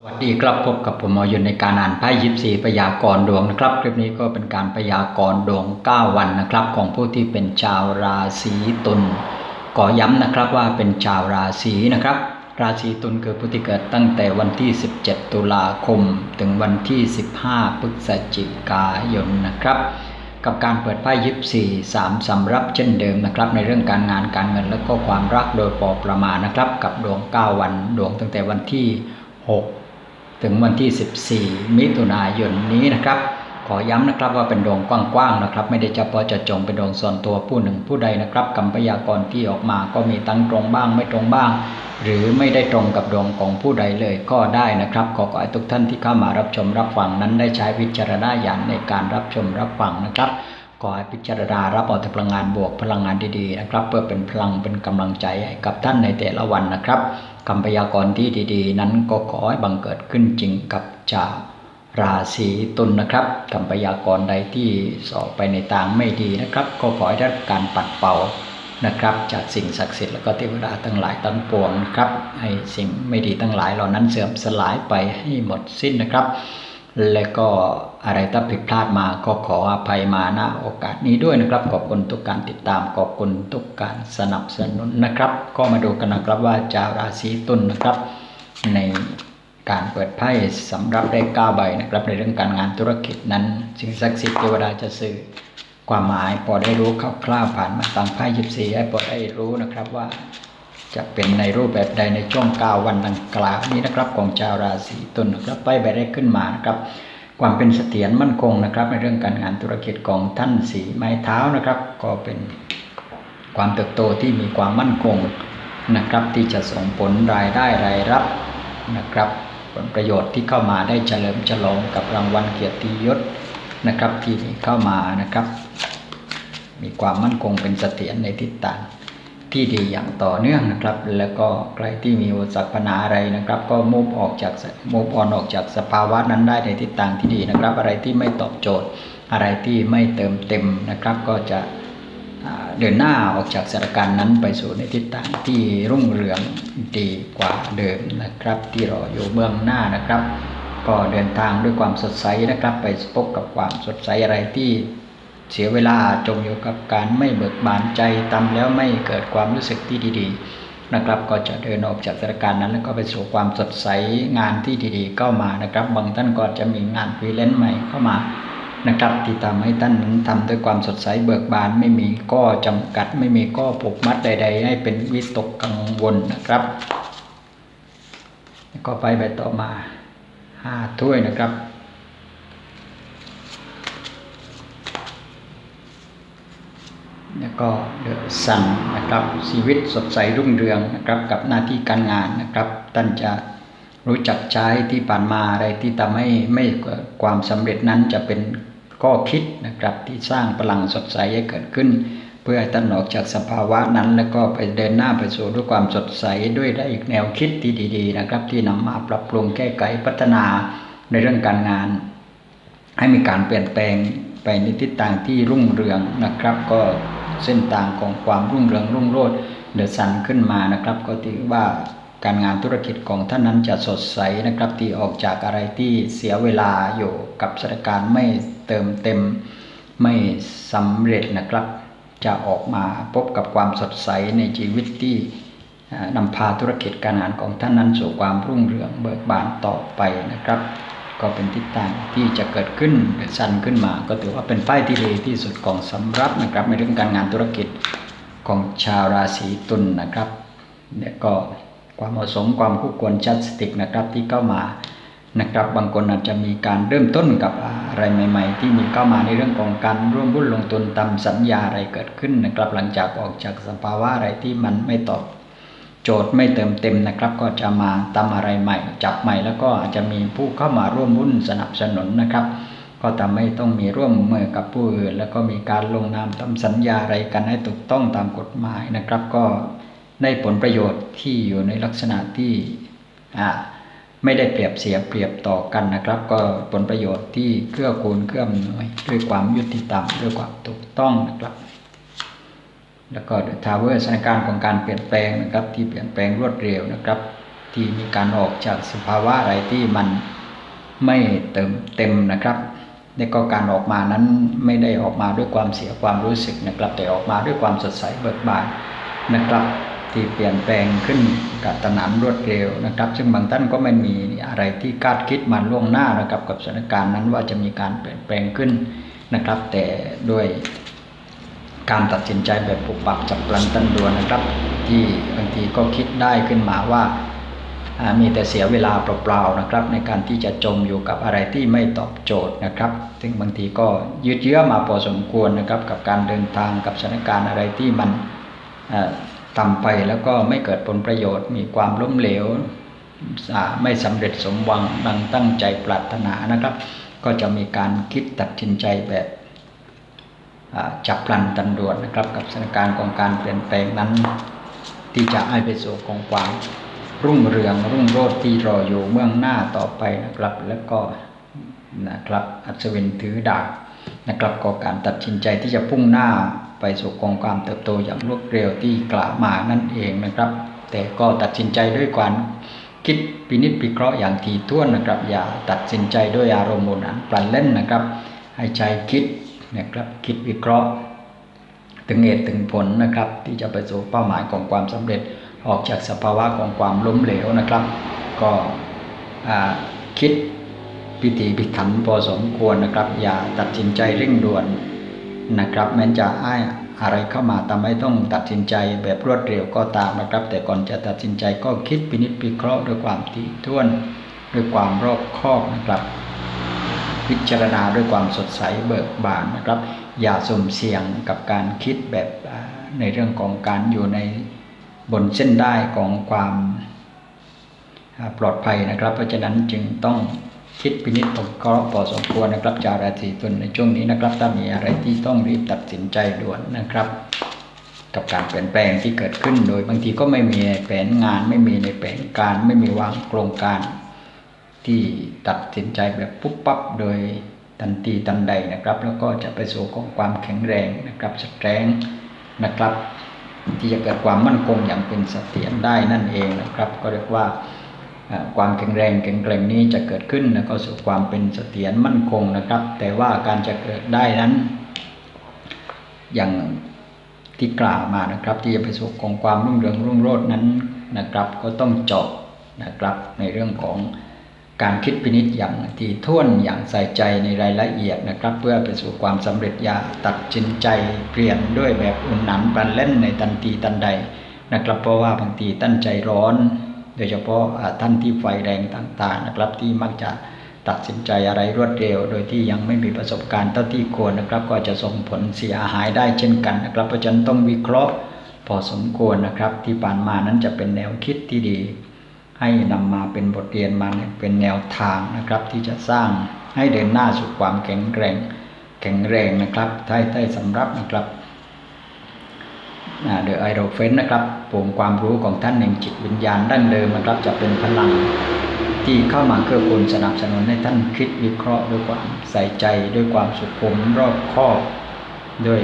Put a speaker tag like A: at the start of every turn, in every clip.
A: สวัสดีครับพบกับผมมอยุนในการอ่านไพ่ยิปซีพยากรดวงนะครับ คลิปนี้ก็เป็นการพยากรดวง 9 วันนะครับ ของผู้ที่เป็นชาวราศีตุลขอย้ำนะครับว่าเป็นชาวราศีนะครับ ราศีตุลคือผู้ที่เกิดตั้งแต่วันที่ 17 ตุลาคม ถึงวันที่ 15 พฤศจิกายนนะครับ กับการเปิดไพ่ยิปซีสามสำรับเช่นเดิมนะครับ ในเรื่องการงานการเงินและก็ความรักโดยพอประมาณนะครับ กับดวง 9 วันดวงตั้งแต่วันที่ 6 ถึงวันที่ 14 มิถุนายนนี้นะครับ ขอย้ำนะครับว่าเป็นดวงกว้างๆนะครับ ไม่ได้เฉพาะจะจงเป็นดวงส่วนตัวผู้หนึ่งผู้ใดนะครับคำพยากรณ์ที่ออกมาก็มีตั้งตรงบ้างไม่ตรงบ้าง หรือไม่ได้ตรงกับดวงของผู้ใดเลยก็ได้นะครับ ขอขอให้ทุกท่านที่เข้ามารับชมรับฟังนั้นได้ใช้วิจารณญาณในการรับชมรับฟังนะครับขอให้พิจารณารับเอาแต่พลังงานบวกพลังงานดีๆนะครับ เพื่อเป็นพลังเป็นกำลังใจให้กับท่านในแต่ละวันนะครับ คำพยากรณ์ที่ดีๆ นั้นก็ขอให้บังเกิดขึ้นจริงกับชาวราศีตุลนะครับคำพยากรณ์ใดที่สอบไปในทางไม่ดีนะครับ ก็ขอให้ได้การปัดเป่านะครับ จากสิ่งศักดิ์สิทธิ์แล้วก็เทวดาทั้งหลายทั้งปวงนะครับให้สิ่งไม่ดีทั้งหลายเหล่านั้นเสื่อมสลายไปให้หมดสิ้นนะครับ และก็อะไรถ้าผิดพลาดมาก็ขออภัยมาณโอกาสนี้ด้วยนะครับ ขอบคุณทุกการติดตามขอบคุณทุกการสนับสนุนนะครับ ก็มาดูกันนะครับว่าชาวราศีตุลนะครับ ในการเปิดไพ่สำหรับได้9ใบนะครับ ในเรื่องการงานธุรกิจนั้นสิ่งศักดิ์สิทธิ์เทวดาจะสื่อความหมายพอได้รู้คร่าวๆผ่านมาตามไพ่ยิบสีให้พอได้รู้นะครับว่า จะเป็นในรูปแบบใดในช่วงกาวันดังกล่าวนี้นะครับของชาวราศีตุลนะครับไพ่ใบได้ขึ้นมานะครับ ความเป็นเสถียรมั่นคงนะครับ ในเรื่องการงานธุรกิจของท่านสีไม้เท้านะครับ ก็เป็นความเติบโตที่มีความมั่นคงนะครับ ที่จะส่งผลรายได้รายรับนะครับ ผลประโยชน์ที่เข้ามาได้เฉลิมฉลองกับรางวัลเกียรติยศนะครับที่มีเข้ามานะครับ มีความมั่นคงเป็นเสถียรในทิศทาง ที่ดีอย่างต่อเนื่องนะครับ แล้วก็ใครที่มีอุปสรรคปัญหาอะไรนะครับ ก็มุฟออกจากมุฟออนออกจากสภาวะนั้นได้ในทิศทางที่ดีนะครับ อะไรที่ไม่ตอบโจทย์ อะไรที่ไม่เติมเต็มนะครับ ก็จะเดินหน้าออกจากสถานการณ์นั้นไปสู่ในทิศทางที่รุ่งเรืองดีกว่าเดิมนะครับ ที่รออยู่เบื้องหน้านะครับ ก็เดินทางด้วยความสดใสนะครับ ไปพบกับความสดใสอะไรที่ เสียเวลาจมอยู่กับการไม่เบิกบานใจทำแล้วไม่เกิดความรู้สึกที่ดีๆนะครับ ก็จะเดินออกจากสถานการณ์นั้น แล้วก็ไปสู่ความสดใสงานที่ดีๆ เข้ามานะครับ บางท่านก็จะมีงานฟรีแลนซ์ใหม่เข้ามานะครับที่ทำให้ท่านนั้นทำด้วยความสดใสเบิกบานไม่มีข้อจำกัด ไม่มีข้อผูกมัดใด ๆ ให้เป็นวิตกกังวลนะครับแล้วก็ไปใบต่อมาห้าถ้วยนะครับ แล้วก็เดอะซันนะครับชีวิตสดใสรุ่งเรืองนะครับกับหน้าที่การงานนะครับท่านจะรู้จักใช้ที่ผ่านมาอะไรที่ทำให้ไม่ความสำเร็จนั้นจะเป็นข้อคิดนะครับที่สร้างพลังสดใสให้เกิดขึ้น เพื่อให้ท่านออกจากสภาวะนั้น แล้วก็ไปเดินหน้าไปสู่ด้วยความสดใสด้วยได้อีกแนวคิดที่ดี ๆ นะครับ ที่นำมาปรับปรุงแก้ไขพัฒนาในเรื่องการงาน ให้มีการเปลี่ยนแปลงไปในทิศทางที่รุ่งเรืองนะครับ ก็ เส้นทางของความรุ่งเรืองรุ่งโรจน์เดือดสันขึ้นมานะครับ ก็ถือว่าการงานธุรกิจของท่านนั้นจะสดใสนะครับที่ออกจากอะไรที่เสียเวลาอยู่กับสถานการณ์ไม่เติมเต็มไม่สำเร็จนะครับ จะออกมาพบกับความสดใสในชีวิตที่นำพาธุรกิจการงานของท่านนั้นสู่ความรุ่งเรืองเบิกบานต่อไปนะครับ ก็เป็นทิศทางที่จะเกิดขึ้นเดือดซันขึ้นมา ก็ถือว่าเป็นป้ายที่ดีที่สุดของสำรับนะครับในเรื่องการงานธุรกิจของชาวราศีตุลนนะครับเนี่ยก็ความเหมาะสมความคู่ควรจัดสติกนะครับที่เข้ามานะครับบางคนอาจจะมีการเริ่มต้นกับอะไรใหม่ ๆ ที่มีเข้ามาในเรื่องของการร่วมบุญลงทุนตามสัญญาอะไรเกิดขึ้นนะครับหลังจากออกจากสภาวะอะไรที่มันไม่ตอบ โจทย์ไม่เติมเต็มนะครับ ก็จะมาทำอะไรใหม่ จับใหม่แล้วก็อาจจะมีผู้เข้ามาร่วมหุ้นสนับสนุนนะครับ ก็ทำให้ต้องมีร่วมมือกับผู้อื่น แล้วก็มีการลงนามทำสัญญาอะไรกันให้ถูกต้องตามกฎหมายนะครับ ก็ได้ผลประโยชน์ที่อยู่ในลักษณะที่ไม่ได้เปรียบเสียเปรียบต่อกันนะครับ ก็ผลประโยชน์ที่เกื้อกูลเกื้อหน่วยด้วยความยุติธรรมด้วยความถูกต้องนะครับ แล้วก็ทาวเวอร์สถานการณ์ของการเปลี่ยนแปลงนะครับ ที่เปลี่ยนแปลงรวดเร็วนะครับ ที่มีการออกจากสภาวะอะไรที่มันไม่เติมเต็มนะครับในก็การออกมานั้นไม่ได้ออกมาด้วยความเสียความรู้สึกนะครับ แต่ออกมาด้วยความสดใสเบิกบานนะครับ ที่เปลี่ยนแปลงขึ้นกับตนานรวดเร็วนะครับ ซึ่งบางท่านก็ไม่มีอะไรที่คาดคิดมาล่วงหน้านะครับกับสถานการณ์นั้นว่าจะมีการเปลี่ยนแปลงขึ้นนะครับ แต่ด้วย การตัดสินใจแบบปุบปับจับพลันตันด่วนนะครับ ที่บางทีก็คิดได้ขึ้นมาว่ามีแต่เสียเวลาเปล่าๆนะครับ ในการที่จะจมอยู่กับอะไรที่ไม่ตอบโจทย์นะครับ ซึ่งบางทีก็ยืดเยื้อมาพอสมควรนะครับ กับการเดินทางกับสถานการณ์อะไรที่มันต่ำไปแล้วก็ไม่เกิดผลประโยชน์ มีความล้มเหลวไม่สำเร็จสมหวังดังตั้งใจปรารถนานะครับ ก็จะมีการคิดตัดสินใจแบบ จับพลันตันด่วนนะครับกับสถานการณ์ของการเปลี่ยนแปลงนั้น ที่จะให้ไปสู่ของความรุ่งเรืองรุ่งโรจน์ที่รออยู่เมืองหน้าต่อไปนะครับ แล้วก็นะครับอัศวินถือดาบนะครับก็การตัดสินใจที่จะพุ่งหน้าไปสู่กองความเติบโตอย่างรวดเร็วที่กล่าวมานั่นเองนะครับ แต่ก็ตัดสินใจด้วยความคิดพินิจพิเคราะห์อย่างถี่ถ้วนนะครับ อย่าตัดสินใจด้วยอารมณ์โมนันปลันเล่นนะครับ ให้ใจคิด นะครับ คิดวิเคราะห์ ถึงเหตุถึงผลนะครับ ที่จะไปสู่เป้าหมายของความสำเร็จออกจากสภาวะของความล้มเหลวนะครับ ก็คิดพิธีพิถันพอสมควรนะครับ อย่าตัดสินใจเร่งด่วนนะครับแม้จะอ้ายอะไรเข้ามาทำให้ต้องตัดสินใจแบบรวดเร็วก็ตามนะครับ แต่ก่อนจะตัดสินใจก็คิดพินิจพิเคราะห์ด้วยความถี่ถ้วนด้วยความรอบคอบนะครับ พิจารณาด้วยความสดใสเบิกบานนะครับ อย่าสุ่มเสี่ยงกับการคิดแบบในเรื่องของการอยู่ในบนเส้นได้ของความปลอดภัยนะครับ เพราะฉะนั้นจึงต้องคิดพินิจตเคราะห์พอสมควรนะครับจาราศีตุลในช่วงนี้นะครับ ถ้ามีอะไรที่ต้องรีบตัดสินใจด่วนนะครับ กับการเปลี่ยนแปลงที่เกิดขึ้นโดยบางทีก็ไม่มีแผนงาน ไม่มีในแผนการไม่มีวางโครงการ ที่ตัดสินใจแบบปุ๊บปั๊บโดยทันทีทันใดนะครับ แล้วก็จะไปสู่ของความแข็งแรงนะครับสแตรงนะครับ ที่จะเกิดความมั่นคงอย่างเป็นเสถียรได้นั่นเองนะครับ ก็เรียกว่าความแข็งแรงแข็งแกร่งนี้จะเกิดขึ้นแล้วก็สู่ความเป็นเสถียรมั่นคงนะครับ แต่ว่าการจะเกิดได้นั้น อย่างที่กล่าวมานะครับ ที่จะไปสู่ของความรุ่งเรืองรุ่งโรจน์นั้นนะครับ ก็ต้องเจาะนะครับในเรื่องของ การคิดพินิจอย่างที่ท่วนอย่างใส่ใจในรายละเอียดนะครับ เพื่อไปสู่ความสำเร็จอย่าตัดสินใจเปลี่ยนด้วยแบบอุ่นหนันปันเล่นในทันทีทันใดนะครับ เพราะว่าบางทีตั้นใจร้อน โดยเฉพาะท่านที่ไฟแรงต่างๆนะครับ ที่มักจะตัดสินใจอะไรรวดเร็ว โดยที่ยังไม่มีประสบการณ์เท่าที่ควรนะครับ ก็จะส่งผลเสียหายได้เช่นกันนะครับเพราะฉะนั้นต้องวิเคราะห์พอสมควรนะครับ ที่ผ่านมานั้นจะเป็นแนวคิดที่ดี ให้นำมาเป็นบทเรียนมาเป็นแนวทางนะครับ ที่จะสร้างให้เดินหน้าสู่ความแข็งแกร่งแข็งแรงนะครับท้ายใต้สำรับนะครับเดอะไอโรเฟนนะครับปุ่มความรู้ของท่านแห่งจิตวิญญาณดั้งเดิมนะครับ จะเป็นพลังที่เข้ามาเกื้อกูลสนับสนุนให้ท่านคิดวิเคราะห์ด้วยความใส่ใจด้วยความสุขุมรอบคอบด้วย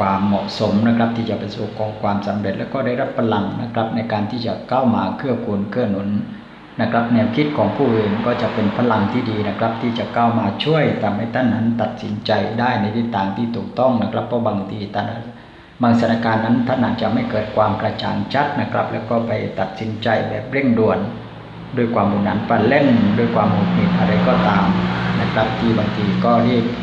A: ความเหมาะสมนะครับ ที่จะไปสู่กองความสำเร็จ แล้วก็ได้รับพลังนะครับ ในการที่จะก้าวมาเคลื่อกูลเคลื่อหนุนนะครับ แนวคิดของผู้อื่นก็จะเป็นพลังที่ดีนะครับ ที่จะก้าวมาช่วยทำให้ท่านนั้นตัดสินใจได้ในทิศทางที่ถูกต้องนะครับ เพราะบางทีท่านบางสถานการณ์นั้นท่านอาจจะไม่เกิดความกระจ่างชัดนะครับ แล้วก็ไปตัดสินใจแบบเร่งด่วนด้วยความมุนนันปั่นเล่นด้วยความหงุดหงิดอะไรก็ตามนะครับที่บางทีก็รีบกุ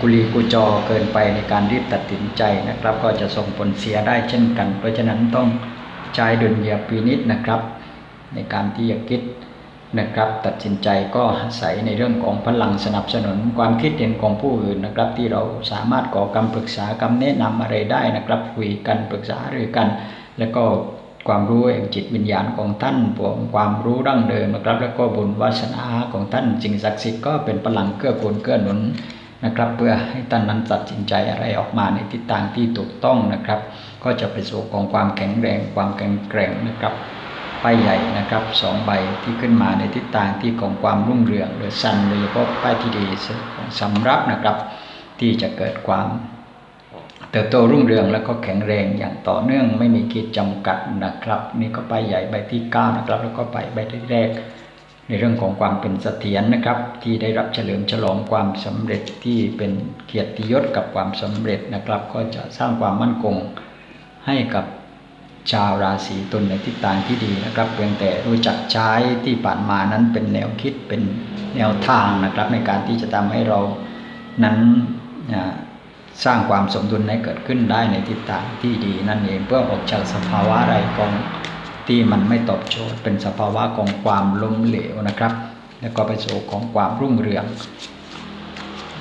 A: กุลีกุจอเกินไปในการรีบตัดสินใจนะครับ ก็จะส่งผลเสียได้เช่นกัน เพราะฉะนั้นต้องใช้ดุลยพินิษนะครับ ในการที่จะคิดนะครับ ตัดสินใจก็อาศัยในเรื่องของพลังสนับสนุนความคิดเห็นของผู้อื่นนะครับ ที่เราสามารถขอคำปรึกษาคำแนะนำอะไรได้นะครับ คุยกันปรึกษาหรือกัน แล้วก็ความรู้แห่งจิตวิญญาณของท่านผมความรู้ดั้งเดิมนะครับ แล้วก็บุญวาสนาของท่านสิ่งศักดิ์สิทธิ์ก็เป็นพลังเกื้อกูลเกื้อหนุน นะครับ เพื่อให้ท่านนั้นตัดสินใจอะไรออกมาในทิศทางที่ถูกต้องนะครับ ก็จะไปสู่ของความแข็งแรงความแข็งแกร่งนะครับป้ายใหญ่นะครับสองใบที่ขึ้นมาในทิศทางที่ของความรุ่งเรืองหรือสันโดยเฉพาะป้ายที่ดีสำรับนะครับ ที่จะเกิดความเติบโตรุ่งเรืองแล้วก็แข็งแรงอย่างต่อเนื่องไม่มีขีดจำกัดนะครับ นี่ก็ไปใหญ่ใบที่9นะครับแล้วก็ไปใบที่แรก ในเรื่องของความเป็นเสถียรนะครับ ที่ได้รับเฉลิมฉลองความสำเร็จที่เป็นเกียรติยศกับความสำเร็จนะครับ ก็จะสร้างความมั่นคงให้กับชาวราศีตุลในทิศทางที่ดีนะครับเพียงแต่รู้จักใช้ที่ผ่านมานั้นเป็นแนวคิดเป็นแนวทางนะครับ ในการที่จะทำให้เรานั้นสร้างความสมดุลให้เกิดขึ้นได้ในทิศทางที่ดีนั่นเองเพื่อออกจากสภาวะไรกอง ที่มันไม่ตอบโจทย์ เป็นสภาวะของความล้มเหลวนะครับ แล้วก็ไปสู่ของความรุ่งเรือง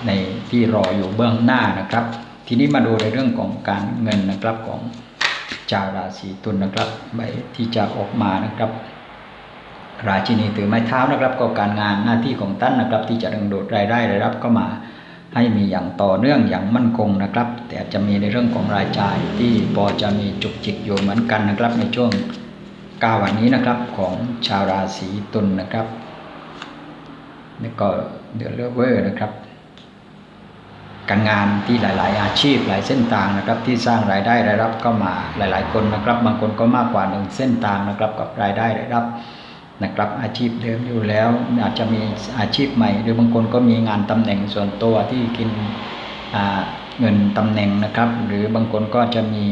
A: ในที่รออยู่เบื้องหน้านะครับ ทีนี้มาดูในเรื่องของการเงินนะครับของชาวราศีตุลนนะครับใบที่จะออกมานะครับราชินีถือไม้เท้านะครับก็การงานหน้าที่ของท่านนะครับ ที่จะดึงดูดรายได้รายรับก็มาให้มีอย่างต่อเนื่องอย่างมั่นคงนะครับ แต่จะมีในเรื่องของรายจ่ายที่พอจะมีจุกจิกอยู่เหมือนกันนะครับในช่วง กาวันนี้นะครับของชาวราศีตุลนนะครับนี่ก็เดือดเลือเวอร์นะครับ การงานที่หลาย ๆ อาชีพหลายเส้นทางนะครับ ที่สร้างรายได้รายรับก็มาหลาย ๆ คนนะครับ บางคนก็มากกว่าหนึ่งเส้นทางนะครับกับรายได้รายรับนะครับอาชีพเดิมอยู่แล้วอาจจะมีอาชีพใหม่ หรือบางคนก็มีงานตำแหน่งส่วนตัวที่กินเงินตำแหน่งนะครับ หรือบางคนก็จะมี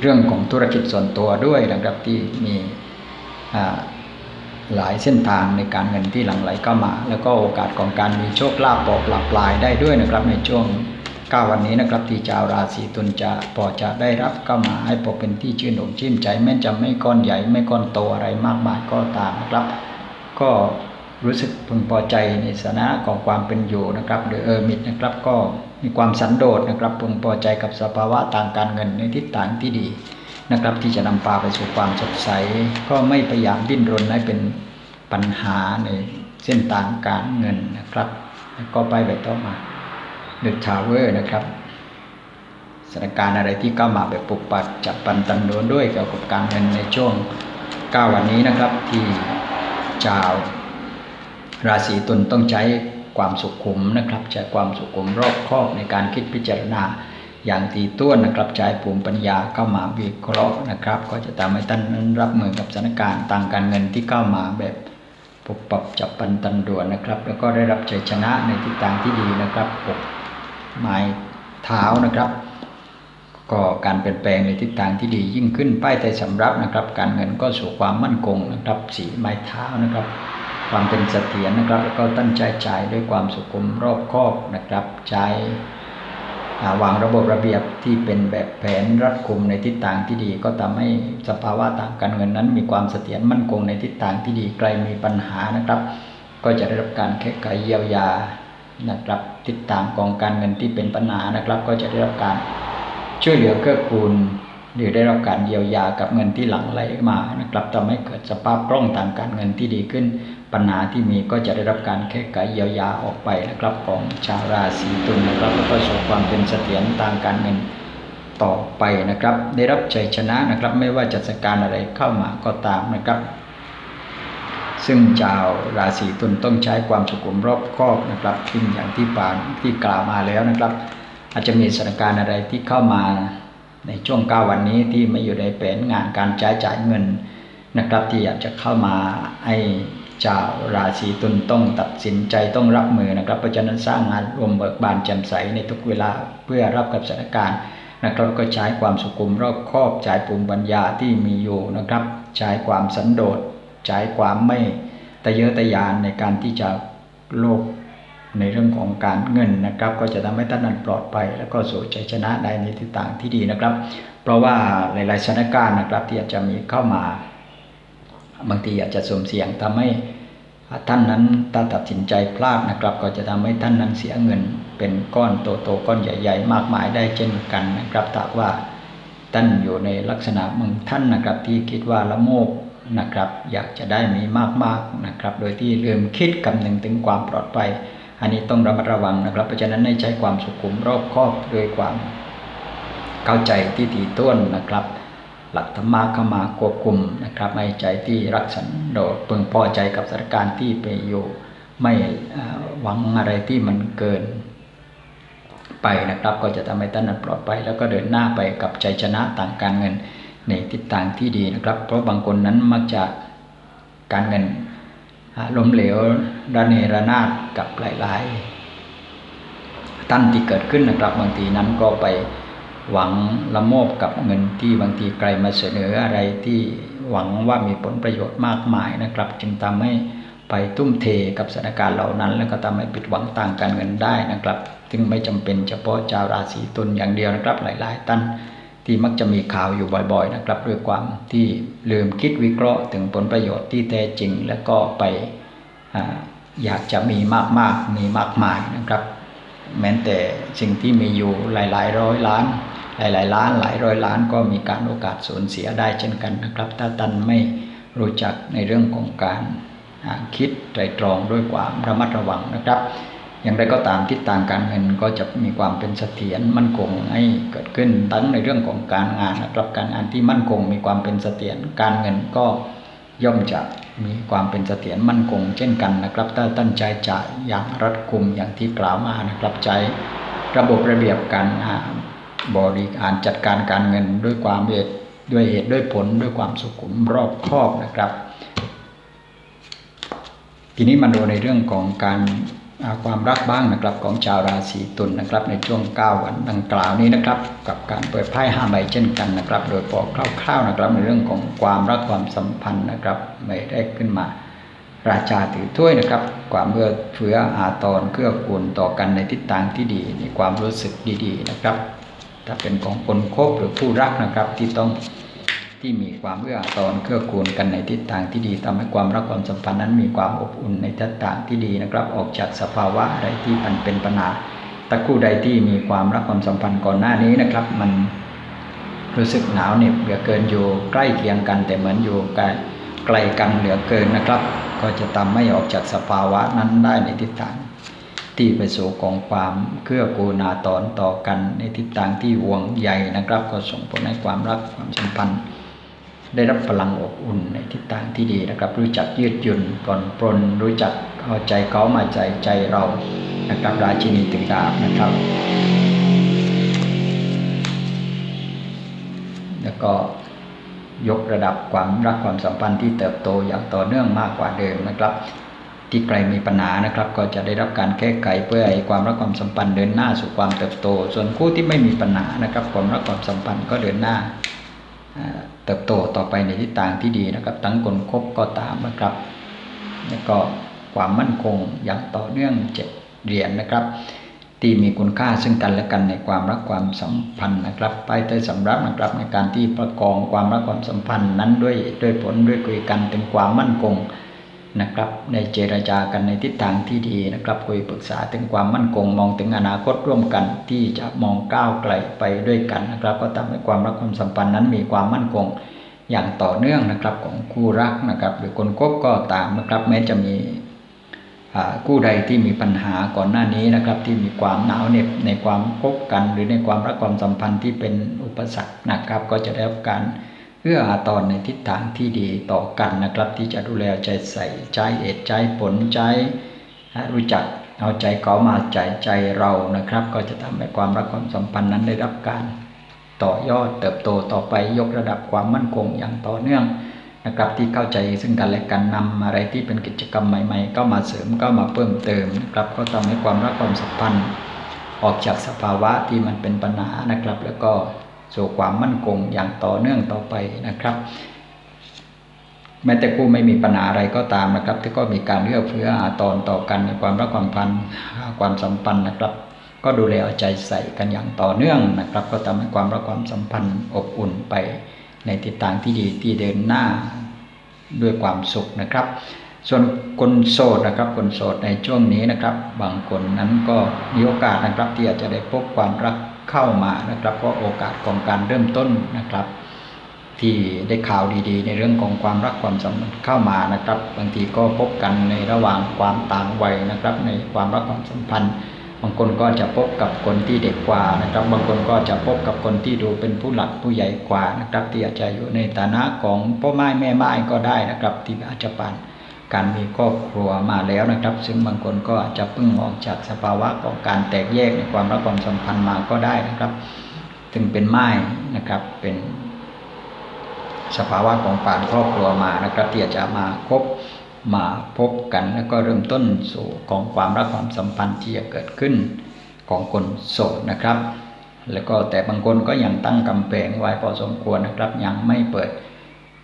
A: เรื่องของธุรกิจส่วนตัวด้วยนะครับที่มีหลายเส้นทางในการเงินที่หลั่งไหลเข้ามา แล้วก็โอกาสของการมีโชคลาภปอกหลับปลายได้ด้วยนะครับ ในช่วงก้าวันนี้นะครับที่ชาวราศีตุลจะพอจะได้รับเข้ามาให้พอเป็นที่ชื่นอกชื่นใจแม้จะไม่ก้อนใหญ่ไม่ก้อนโตอะไรมากมายก็ตามนะครับ ก็รู้สึกพึงพอใจในสถานะของความเป็นอยู่นะครับหรือเออมิดนะครับก็ มีความสันโดษนะครับพึงพอใจกับสภาวะทางการเงินในทิศทางที่ดีนะครับ ที่จะนำพาไปสู่ความสดใส ก็ไม่พยายามดิ้นรนให้เป็นปัญหาในเส้นทางการเงินนะครับ ก็ไปแบบต่อมาเดือะทาวเวอร์นะครับสถานการณ์อะไรที่เข้ามาแบบปุบปัดจับปันตันโดนด้วยเกี่ยวกับการเงินในช่วง 9 วันนี้นะครับที่ชาวราศีตุลต้องใช้ ความสุขุมนะครับใช้ความสุขุมรอบคอบในการคิดพิจารณาอย่างตีต้วนนะครับใช้ภูมิปัญญาเข้ามาวิเคราะห์นะครับ ก็จะทำให้ท่านนั้นรับมือกับสถานการณ์ทางการเงินที่เข้ามาแบบปุบปับจับปันตันด่วนนะครับ แล้วก็ได้รับชัยชนะในทิศทางที่ดีนะครับปกไม้เท้านะครับ ก็การเปลี่ยนแปลงในทิศทางที่ดียิ่งขึ้นป้ายแต่สำรับนะครับ การเงินก็สู่ความมั่นคงนะครับสีไม้เท้านะครับ ความเป็นเสถียรนะครับ แล้วก็ตั้งใจจ่ายด้วยความสุขุมรอบคอบนะครับใจวางระบบระเบียบที่เป็นแบบแผนรัดกุมในทิศทางที่ดี ก็ทำให้สภาวะทางการเงินนั้น มีความเสถียรมั่นคงในทิศทางที่ดีใครมีปัญหานะครับ ก็จะได้รับการแก้ไขเยียวยานะครับติดตามกองการเงินที่เป็นปัญหานะครับ ก็จะได้รับการช่วยเหลือเกื้อกูลหรือได้รับการเยียวยากับเงินที่หลั่งไหลมานะครับทำให้เกิดสภาพคล่องทางการเงินที่ดีขึ้น ปัญหาที่มีก็จะได้รับการแก้ไขเยียวยาออกไปนะครับของชาวราศีตุลนะครับแล้วก็สู่ความเป็นเสถียรทางการเงินต่อไปนะครับ ได้รับชัยชนะนะครับไม่ว่าจะสการอะไรเข้ามาก็ตามนะครับ ซึ่งชาวราศีตุลต้องใช้ความสุขุมรอบคอบนะครับซึ่งอย่างที่ปานที่กล่าวมาแล้วนะครับ อาจจะมีสถานการณ์อะไรที่เข้ามาในช่วงเก้าวันนี้ที่ไม่อยู่ในแผนงานการใช้จ่ายเงินนะครับ ที่อยากจะเข้ามาให้ ชาวราศีตุลต้องตัดสินใจต้องรับมือนะครับ เพราะฉะนั้นสร้างงานรวมเบิกบานแจ่มใสในทุกเวลาเพื่อรับกับสถานการณ์นะครับก็ใช้ความสุขุมรอบคอบใช้ภูมิปัญญาที่มีอยู่นะครับ ใช้ความสันโดษใช้ความไม่ตะเยอตะยานในการที่จะโลภในเรื่องของการเงินนะครับ ก็จะทำให้ท่านนั้นปลอดภัยแล้วก็สู่ชัยชนะได้ในทิศทางที่ดีนะครับ เพราะว่าหลายๆสถานการณ์นะครับที่อาจจะมีเข้ามา บางทีอาจจะสมเสียงทำให้ท่านนั้นถ้าตัดสินใจพลาดนะครับ ก็จะทำให้ท่านนั้นเสียเงิน เป็นก้อนโตๆก้อนใหญ่ ๆ มากมายได้เช่นกันนะครับถ้าว่าท่านอยู่ในลักษณะมึงท่านนะครับที่คิดว่าละโมบนะครับ อยากจะได้มีมากๆนะครับ โดยที่ลืมคิดคำนึงถึงความปลอดภัยอันนี้ต้องระมัดระวังนะครับ เพราะฉะนั้นให้ใช้ความสุขุมรอบคอบด้วยความเข้าใจที่ถี่ต้วนนะครับ หลักธรรมะเข้ามาควบคุมนะครับให้ใจที่รักสันโดษเพึงพอใจกับสถานการณ์ที่ไปอยู่ ไม่หวังอะไรที่มันเกินไปนะครับ ก็จะทำให้ท่านนั้นปลอดภัยแล้วก็เดินหน้าไปกับใจชนะต่างการเงินในทิศทางที่ดีนะครับ เพราะบางคนนั้นมักจะการเงินล้มเหลวระเนระนาดกับหลายๆท่านที่เกิดขึ้นนะครับบางทีนั้นก็ไป หวังละโมบกับเงินที่บางทีใครมาเสนออะไรที่หวังว่ามีผลประโยชน์มากมายนะครับ จึงทำให้ไปตุ้มเทกับสถานการณ์เหล่านั้น แล้วก็ทำให้ปิดหวังต่างการเงินได้นะครับ ซึ่งไม่จำเป็นเฉพาะชาวราศีตุลอย่างเดียวนะครับ หลาย ๆ ท่านที่มักจะมีข่าวอยู่บ่อย ๆ นะครับด้วยความที่ลืมคิดวิเคราะห์ถึงผลประโยชน์ที่แท้จริง แล้วก็ไปออยากจะมีมากๆมีมากมายนะครับ แม้แต่สิ่งที่มีอยู่หลาย ๆ ร้อยล้าน หลายๆล้านหลายร้อยล้านก็มีการโอกาสสูญเสียได้เช่นกันนะครับ ถ้าท่านไม่รู้จักในเรื่องของการคิดไตรตรองด้วยความระมัดระวังนะครับ อย่างไรก็ตามทิศทางการเงินก็จะมีความเป็นเสถียรมั่นคงให้เกิดขึ้นทั้งในเรื่องของการงานนะครับการงานที่มั่นคงมีความเป็นเสถียรการเงินก็ย่อมจะมีความเป็นเสถียรมั่นคง เช่นกันนะครับ ถ้าตั้งใจจ่ายอย่างรัดกุมอย่างที่กล่าวมานะครับใจระบบระเบียบการ บริหารจัดการการเงินด้วยความเหตุด้วยเหตุด้วยผลด้วยความสุขุมรอบคอบนะครับ ทีนี้มาดูในเรื่องของการความรักบ้างนะครับของชาวราศีตุลนนะครับ ในช่วง 9 วันดังกล่าวนี้นะครับ กับการเปิดไพ่ห้าใบเช่นกันนะครับ โดยบอกคร่าวๆนะครับ ในเรื่องของความรักความสัมพันธ์นะครับ ไม่ได้ขึ้นมา ราชาถือถ้วยนะครับ ความเมื่อเฟื้ออาตอนเกื้อกูลต่อกันในทิศทางที่ดีมีความรู้สึกดีๆนะครับ ถ้าเป็นของคนคบหรือผู้รักนะครับที่ต้องที่มีความเอื้ออาทรเกื้อกูลกันในทิศทางที่ดีทำให้ความรักความสัมพันธ์นั้นมีความอบอุ่นในทิศทางที่ดีนะครับ ออกจากสภาวะใดที่มันเป็นปัญหาตะคู่ใดที่มีความรักความสัมพันธ์ก่อนหน้านี้นะครับ มันรู้สึกหนาวเหน็บเหลือเกินอยู่ใกล้เคียงกัน แต่เหมือนอยู่ไกลไกลกันเหลือเกินนะครับ ก็จะทำให้ออกจากสภาวะนั้นได้ในทิศทาง ที่ไปสู่ของความเกื้อกูลนาตอนต่อกัน ในทิศทางที่ห่วงใยนะครับ ก็ส่งผลให้ความรักความสัมพันธ์ ได้รับพลังอบอุ่นในทิศทางที่ดีนะครับ รู้จักยืดหยุ่นปลอนปลนรู้จักเอาใจเขามาใจใจเรานะครับราชินีตึงดาบนะครับแล้วก็ยกระดับความรักความสัมพันธ์ที่เติบโตอย่างต่อเนื่องมากกว่าเดิมนะครับ ที่ใครมีปัญหานะครับ ก็จะได้รับการแก้ไขเพื่อให้ความรักความสัมพันธ์เดินหน้าสู่ความเติบโต ส่วนคู่ที่ไม่มีปัญหานะครับ ความรักความสัมพันธ์ก็เดินหน้าเติบโตต่อไปในทิศทางที่ดีนะครับ ทั้งคนคบก็ตามนะครับแล้วก็ความมั่นคงอย่างต่อเนื่องเจ็ดเหรียญนนะครับ ที่มีคุณค่าซึ่งกันและกันในความรักความสัมพันธ์นะครับไปใต้สำรับนะครับในการที่ประกองความรักความสัมพันธ์นั้นด้วยด้วยผลด้วยคุยกันถึงความมั่นคง นะครับ ในเจรจากันในทิศทางที่ดีนะครับ คุยปรึกษาถึงความมั่นคงมองถึงอนาคตร่วมกัน ที่จะมองก้าวไกลไปด้วยกันนะครับ ก็ทำให้ความรักความสัมพันธ์นั้นมีความมั่นคงอย่างต่อเนื่องนะครับของคู่รักนะครับ หรือคนคบก็ตามนะครับ แม้จะมีคู่ใดที่มีปัญหาก่อนหน้านี้นะครับ ที่มีความหนาวเหน็บในความคบกัน หรือในความรักความสัมพันธ์ที่เป็นอุปสรรคนะครับ ก็จะได้รับการ เอื้ออาทรในทิศทางที่ดีต่อกันนะครับ ที่จะดูแลใจใส่ใจเอ็ดใจผลใจรู้จักเอาใจเขามาใจใจเรานะครับ ก็จะทำให้ความรักความสัมพันธ์นั้นได้รับการต่อยอดเติบโตต่อไปยกระดับความมั่นคงอย่างต่อเนื่องนะครับ ที่เข้าใจซึ่งกันและกันนำอะไรที่เป็นกิจกรรมใหม่ๆ ก็มาเสริมก็มาเพิ่มเติมนะครับ ก็ทำให้ความรักความสัมพันธ์ ออกจากสภาวะที่มันเป็นปัญหานะครับ แล้วก็ สู่ความมั่นคงอย่างต่อเนื่องต่อไปนะครับ แม้แต่ผู้ไม่มีปัญหาอะไรก็ตามนะครับ ที่ก็มีการเลือกเฟื้ออาตอนต่อกันในความรักความพันความสัมพันธ์นะครับ ก็ดูแลเอาใจใส่กันอย่างต่อเนื่องนะครับ ก็ทำให้ความรักความสัมพันธ์อบอุ่นไป ในทิศทางที่ดีที่เดินหน้าด้วยความสุขนะครับ ส่วนคนโสดนะครับ คนโสดในช่วงนี้นะครับ บางคนนั้นก็มีโอกาสนะครับที่อาจจะได้พบความรัก เข้ามานะครับเพราะโอกาสของการเริ่มต้นนะครับ ที่ได้ข่าวดีๆ ในเรื่องของความรักความสัมพันธ์เข้ามานะครับ บางทีก็พบกันในระหว่างความต่างวัยนะครับ ในความรักความสัมพันธ์บางคนก็จะพบกับคนที่เด็กกว่านะครับ บางคนก็จะพบกับคนที่ดูเป็นผู้หลักผู้ใหญ่กว่านะครับ ที่อาจจะอยู่ในฐานะของพ่อไม้แม่ไม้ก็ได้นะครับ ที่อาจจะผ่าน การมีครอบครัวมาแล้วนะครับ ซึ่งบางคนก็อาจจะเพิ่งออกจากสภาวะของการแตกแยกในความรักความสัมพันธ์มาก็ได้นะครับถึงเป็นไม้นะครับเป็นสภาวะของป่านครอบครัวมานะครับที่จะมาคบมาพบกันแล้วก็เริ่มต้นสู่ของความรักความสัมพันธ์ที่จะเกิดขึ้นของคนโสดนะครับ แล้วก็แต่บางคนก็ยังตั้งกำแพงไว้พอสมควรนะครับ ยังไม่เปิด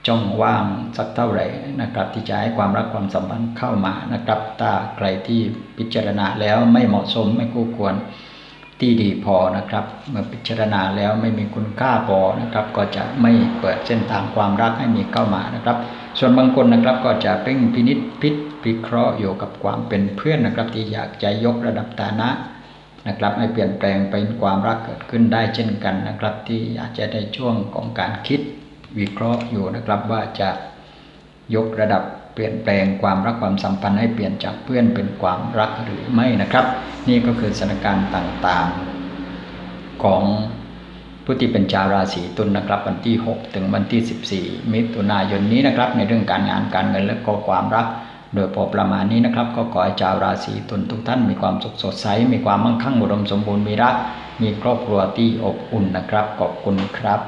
A: จ้องว่างสักเท่าไหร่นะครับ ที่จะให้ความรักความสัมพันธ์เข้ามานะครับ ถ้าใครที่พิจารณาแล้วไม่เหมาะสมไม่คู่ควรที่ดีพอนะครับ เมื่อพิจารณาแล้วไม่มีคุณค่าพอนะครับ ก็จะไม่เปิดเส้นทางความรักให้มีเข้ามานะครับ ส่วนบางคนนะครับก็จะเพ่งพินิษพิษพิเคราะห์อยู่กับความเป็นเพื่อนนะครับ ที่อยากจะยกระดับฐานะนะครับให้เปลี่ยนแปลงเป็นความรักเกิดขึ้นได้เช่นกันนะครับ ที่อาจจะได้ช่วงของการคิด วิเคราะห์อยู่นะครับว่าจะยกระดับเปลี่ยนแปลงความรักความสัมพันธ์ให้เปลี่ยนจากเพื่อนเป็นความรักหรือไม่นะครับ นี่ก็คือสถานการณ์ต่างๆ ของผู้ที่เป็นชาวราศีตุลนะครับ วันที่ 6 ถึงวันที่ 14 มิถุนายนนี้นะครับ ในเรื่องการงานการเงินและก็ความรัก โดยพอประมาณนี้นะครับ ก็ขอให้ชาวราศีตุลทุกท่านมีความสุขสดใสมีความมั่งคั่งอุดมสมบูรณ์มีรักมีครอบครัวที่อบอุ่นนะครับขอบคุณครับ